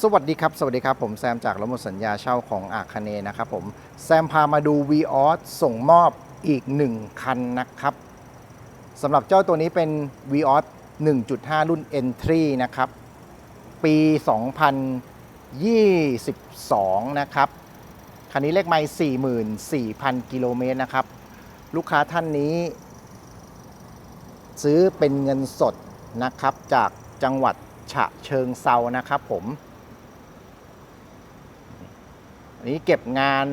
สวัสดีครับ สวัสดีครับ ผมแซมจากระบบสัญญาเช่าของอาคเนนะครับผม แซมพามาดู v ีออสส่งมอบอีก 1 คันนะครับสำหรับเจ้าตัวนี้เป็น v ีออส1.5 รุ่น Entry นะครับ ปี 2022 นะครับ คันนี้เลขไมล์44,000 กิโลเมตรนะครับ ลูกค้าท่านนี้ ซื้อเป็นเงินสดนะครับจากจังหวัดฉะเชิงเซานะครับผม อันนี้เก็บงาน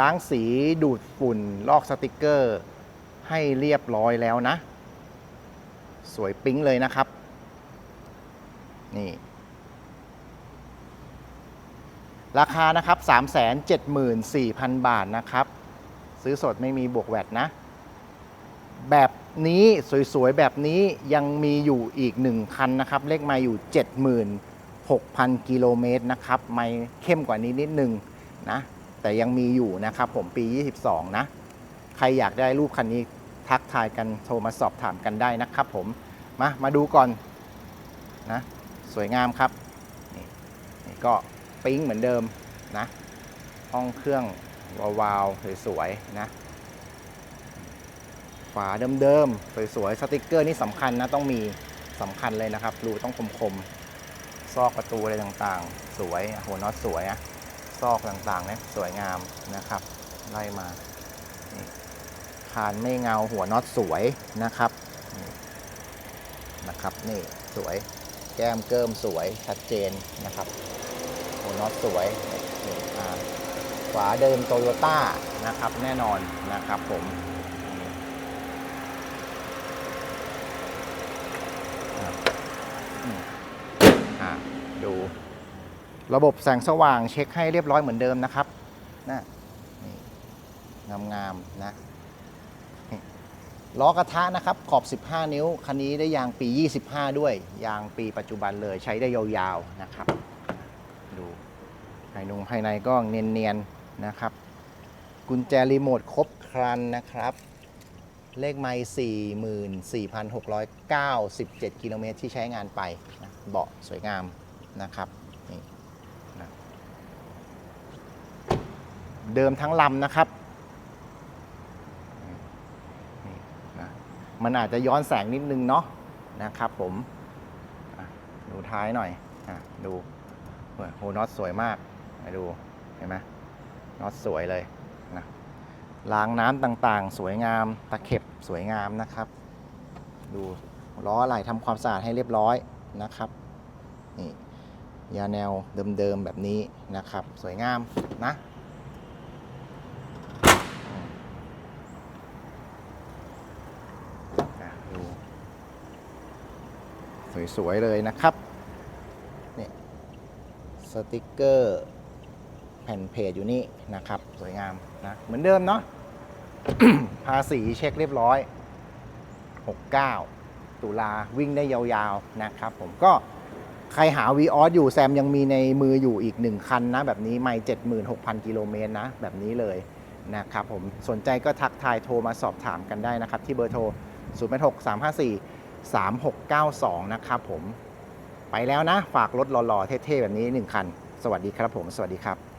ล้างสีดูดฝุ่น ลอกสติกเกอร์ ให้เรียบร้อยแล้วนะ สวยปิ๊งเลยนะครับ นี่ ราคานะครับ 374,000 บาทนะครับ ซื้อสดไม่มีบวกแวดนะ แบบนี้สวยๆ แบบนี้ยังมีอยู่อีก 1 คันนะครับ เลขไมาอยู่ 76,000 กิโลเมตรนะครับ ไม่เข้มกว่านี้นิดนึง นะ แต่ยังมีอยู่นะครับผมปี 22 นะ ใครอยากได้รูปคันนี้ทักทายกันโทรมาสอบถามกันได้นะครับผม มามาดูก่อนนะ สวยงามครับนี่นี่ก็ปิ๊งเหมือนเดิมนะ ห้องเครื่องวาวๆสวยๆนะฝาเดิมๆสวยๆสติกเกอร์นี่สำคัญนะต้องมีสำคัญเลยนะครับรูต้องคมๆซอกประตูอะไรต่างๆ สวยหัวน็อตสวยอะ ซอกต่างๆเนี่ยสวยงามนะครับ ไล่มาคานไม่เงาหัวน็อตสวยนะครับนะครับ นี่สวยแก้มเกิมสวยชัดเจนนะครับ หัวน็อตสวยนี่อ่าเดิมโตโยต้านะครับ แน่นอนนะครับผมดู ระบบแสงสว่างเช็คให้เรียบร้อยเหมือนเดิมนะครับนะนี่งามๆนะล้อกระทะนะครับขอบ 15 นิ้ว คันนี้ได้ยางปี 25 ด้วย ยางปีปัจจุบันเลยใช้ได้ยาวๆนะครับ ดูภายนงภายในก็เนียนๆนะครับ กุญแจรีโมทครบครันนะครับ เลขไมล์44,697 กิโลเมตรที่ใช้งานไปนะเบาะสวยงามนะครับนี่นะ เดิมทั้งลำนะครับนะมันอาจจะย้อนแสงนิดนึงเนาะนะครับผมดูท้ายหน่อยอดูโหน็อตสวยมากไปดูเห็นไหมน็อตสวยเลยนะล้างน้ำต่างๆ สวยงามตะเข็บสวยงามนะครับ ดูล้ออะไหล่ทำความสะอาดให้เรียบร้อยนะครับนี่ยาแนวเดิมๆแบบนี้นะครับ สวยงามนะอืมอะดู สวย ๆ เลยนะครับนี่สติกเกอร์แผ่นเพจอยู่นี่นะครับ สวยงามนะเหมือนเดิมเนาะภาษีเช็คเรียบร้อย 69 ตุลาวิ่งได้ยาวๆนะครับ ผมก็ใครหา v ีออสอยู่แซมยังมีในมืออยู่อีก 1 คันนะ แบบนี้ไม่76,000 กิโลเมตรนะ แบบนี้เลยนะครับผมสนใจก็ทักทายโทรมาสอบถามกันได้นะครับ ที่เบอร์โทร0 6 3 5 4 3 6 9 2 นะครับผม ไปแล้วนะ ฝากรถหล่อๆ เท่ๆ แบบนี้ 1 คัน สวัสดีครับผม สวัสดีครับ